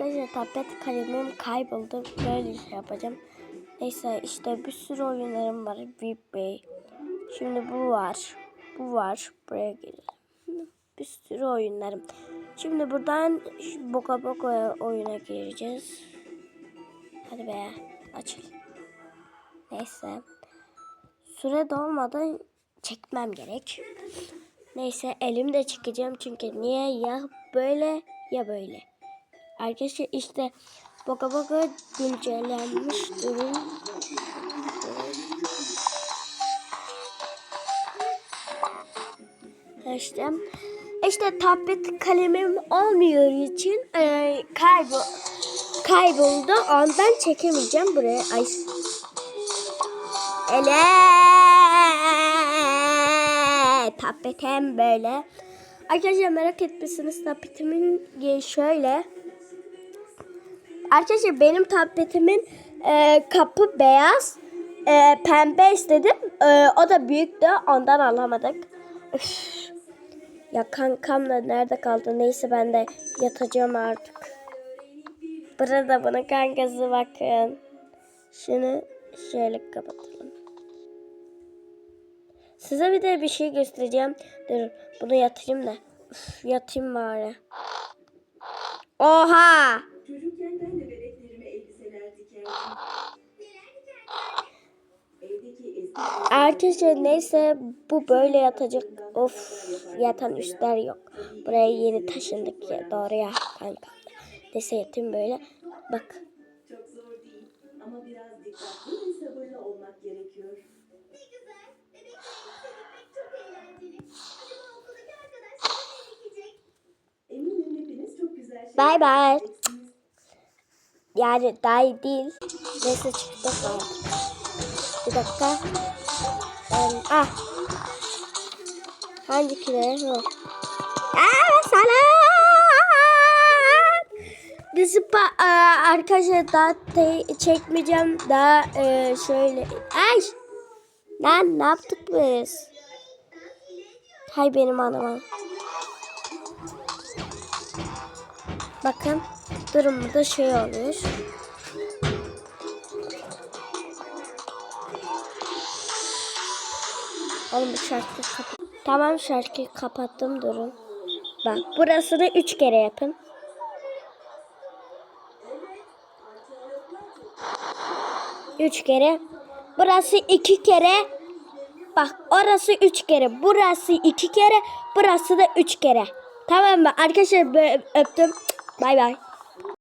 Arkadaşlar tablet kalemim kayboldu. Böyle şey yapacağım. Neyse işte bir sürü oyunlarım var. Vip Bey. Şimdi bu var. Bu var. Buraya girelim. Bir sürü oyunlarım. Şimdi buradan Boka Boka oyuna gireceğiz. Hadi be. Açıl. Neyse. Süre dolmadan çekmem gerek. Neyse elimde çekeceğim çünkü niye ya böyle ya böyle. Arkadaşlar işte Boka Boka güncellenmiş durum. İşte işte tablet kalemim olmuyor için e, kaybol kayboldu. Ondan çekemeyeceğim buraya. Ay. Ele tabletim böyle. Arkadaşlar merak etmişsiniz tabletimin e, şöyle. Arkadaşlar benim tabletimin e, kapı beyaz. E, pembe istedim. E, o da büyüktü. Ondan alamadık. Üf. Ya kankam nerede kaldı? Neyse ben de yatacağım artık. Burada bunun kankası bakın. Şunu şöyle kapatalım. Size bir de bir şey göstereceğim. Durun bunu yatayım da. Üf, yatayım bari. Oha! Arkadaşlar neyse bu böyle yatacak. Of yatan üstler yok. Buraya yeni taşındık ya doğru ya kanka. Neyse yatayım böyle. Bak çok zor değil ama biraz dikkatli ve sabırlı olmak gerekiyor. Bye bye. yani daha iyi değil. Neyse çıktık. Bir dakika. Ben, ah. Hangi kire? Hı. Aa, salam. Aa, arkadaşlar daha çekmeyeceğim. Daha e, şöyle. Ay. Lan ne yaptık biz? Hay benim anama. Bakın durumda şey oluyor. Oğlum bu şarkıyı kapat. Tamam şarkıyı kapattım durun. Bak burasını üç kere yapın. Üç kere. Burası iki kere. Bak orası üç kere. Burası iki kere. Burası da üç kere. Tamam mı? Arkadaşlar öptüm. Bay bay.